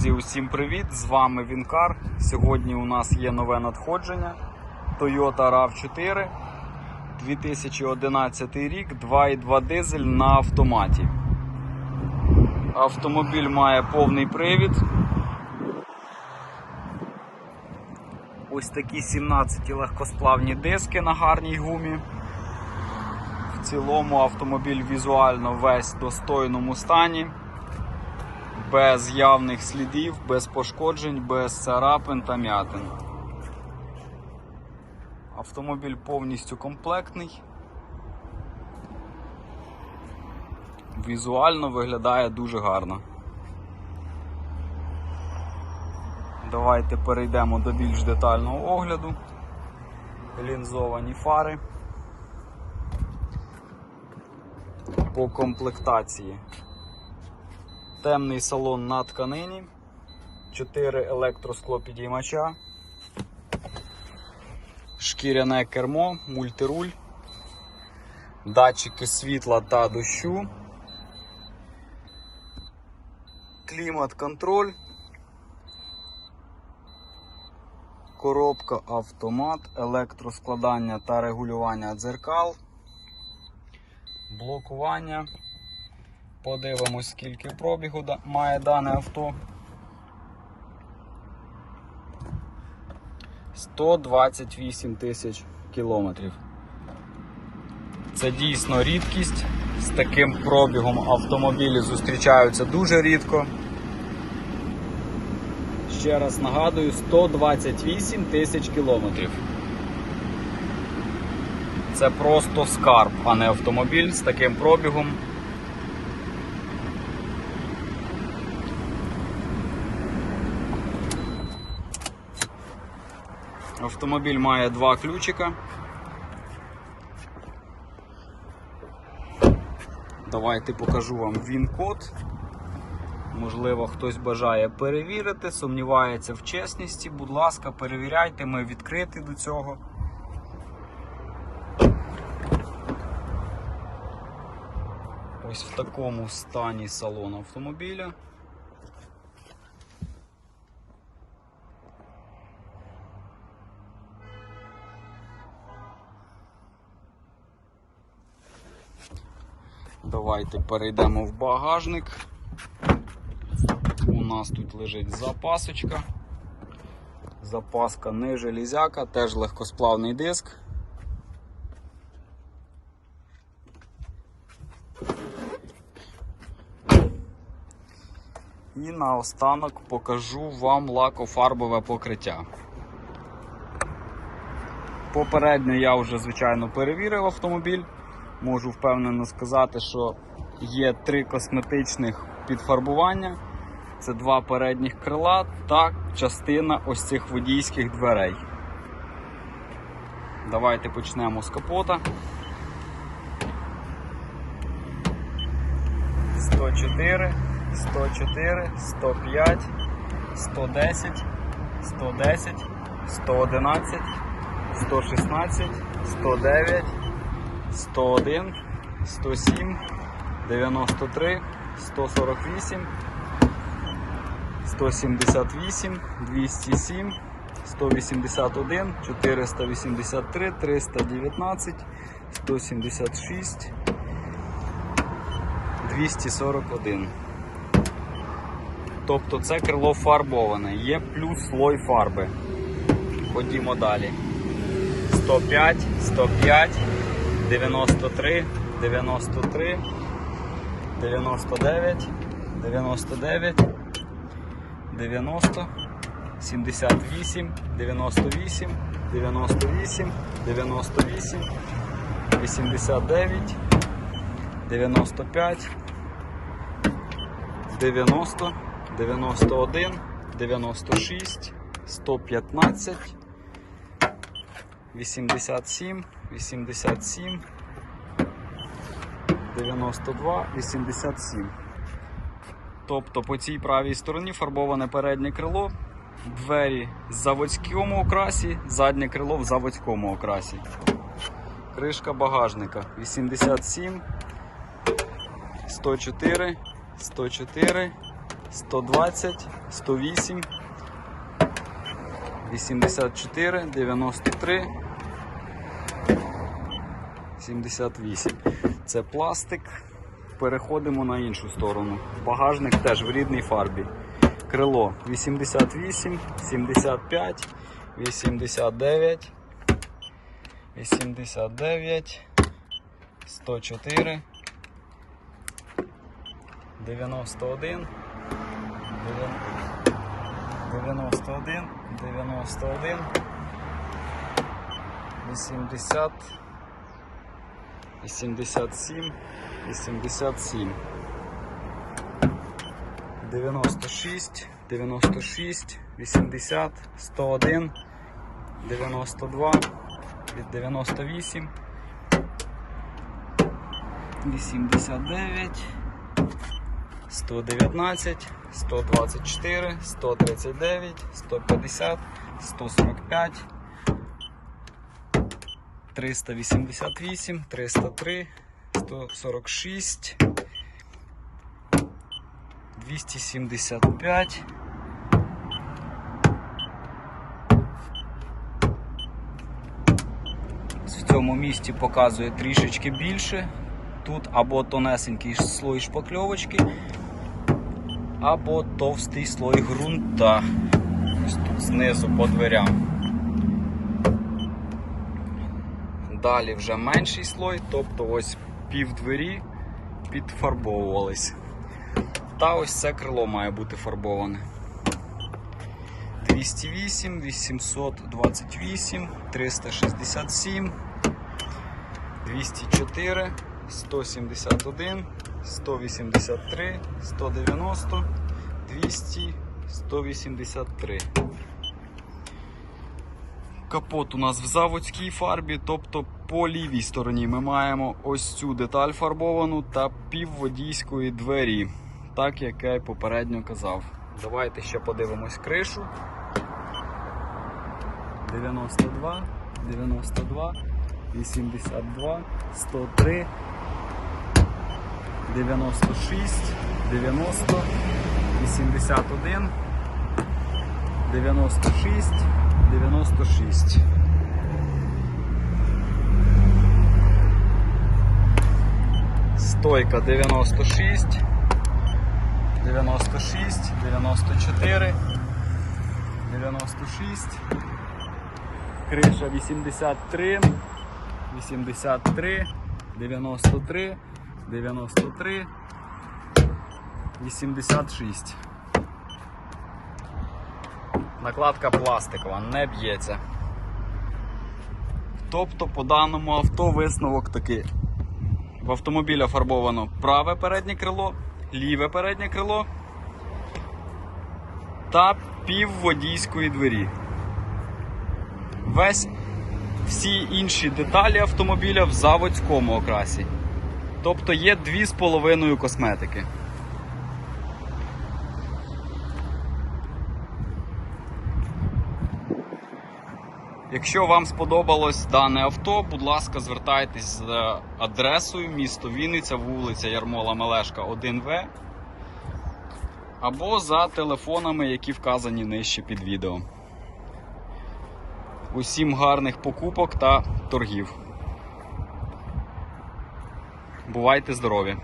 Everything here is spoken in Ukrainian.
Друзі, Усім привіт! З вами Вінкар. Сьогодні у нас є нове надходження Toyota RAV4 2011 рік, 2.2 дизель на автоматі. Автомобіль має повний привід. Ось такі 17 легкосплавні диски на гарній гумі. В цілому автомобіль візуально весь в достойному стані без явних слідів, без пошкоджень, без царапин та м'ятин. Автомобіль повністю комплектний. Візуально виглядає дуже гарно. Давайте перейдемо до більш детального огляду. Лінзовані фари. По комплектації. Темний салон на тканині, 4 електросклопідіймача, шкіряне кермо, мультируль, датчики світла та дощу, клімат-контроль, коробка автомат, електроскладання та регулювання дзеркал, блокування. Подивимось, скільки пробігу має дане авто. 128 тисяч кілометрів. Це дійсно рідкість. З таким пробігом автомобілі зустрічаються дуже рідко. Ще раз нагадую, 128 тисяч кілометрів. Це просто скарб, а не автомобіль з таким пробігом. Автомобіль має два ключика. Давайте покажу вам він-код. Можливо, хтось бажає перевірити, сумнівається в чесності. Будь ласка, перевіряйте, ми відкриті до цього. Ось в такому стані салон автомобіля. Давайте перейдемо в багажник. У нас тут лежить запасочка. Запаска не железяка, теж легкосплавний диск. І наостанок покажу вам лакофарбове покриття. Попередньо я вже, звичайно, перевірив автомобіль. Можу впевнено сказати, що є три косметичних підфарбування. Це два передніх крила та частина ось цих водійських дверей. Давайте почнемо з капота. 104, 104, 105, 110, 110, 111, 116, 109, 101, 107, 93, 148, 178, 207, 181, 483, 319, 176, 241. Тобто це крило фарбоване, є плюс слой фарби. Ходімо далі. 105, 105, 93, 93, 99, 99, 90, 78, 98, 98, 98, 89, 95, 90, 91, 96, 115, 87, 87, 92, 87. Тобто по цій правій стороні фарбоване переднє крило, двері в заводському окрасі, заднє крило в заводському окрасі. Кришка багажника 87, 104, 104, 120, 108, 84, 93, 78. Це пластик. Переходимо на іншу сторону. Багажник теж в рідній фарбі. Крило 88, 75, 89, 89, 104, 91, 91, 91, 80, 87, 87. 96, 96, 80, 101, 92, від 98, 89, 119, 124, 139, 150, 145, 388, 303, 146, 275. В цьому місці показує трішечки більше. Тут або тонесенький слой шпакльовочки, або товстий слой ґрунта. Ось тут знизу по дверям. Далі вже менший слой, тобто ось пів двері підфарбовувались. Та ось це крило має бути фарбоване. 208, 828, 367, 204, 171, 183, 190, 200, 183. Капот у нас в заводській фарбі, тобто по лівій стороні ми маємо ось цю деталь фарбовану та півводійської двері, так як я й попередньо казав. Давайте ще подивимось кришу. 92, 92, 82, 103, 96, 90, 81, 96, 96. Стойка 96, 96, 94, 96, криша 83, 83, 93, 93, 86. Накладка пластикова, не б'ється. Тобто по даному авто висновок такий. В автомобіля фарбовано праве переднє крило, ліве переднє крило та пів водійської двері. Весь всі інші деталі автомобіля в заводському окрасі. Тобто є 2,5 косметики. Якщо вам сподобалось дане авто, будь ласка, звертайтесь з адресою місто Вінниця, вулиця Ярмола Мелешка 1В або за телефонами, які вказані нижче під відео. Усім гарних покупок та торгів. Бувайте здорові!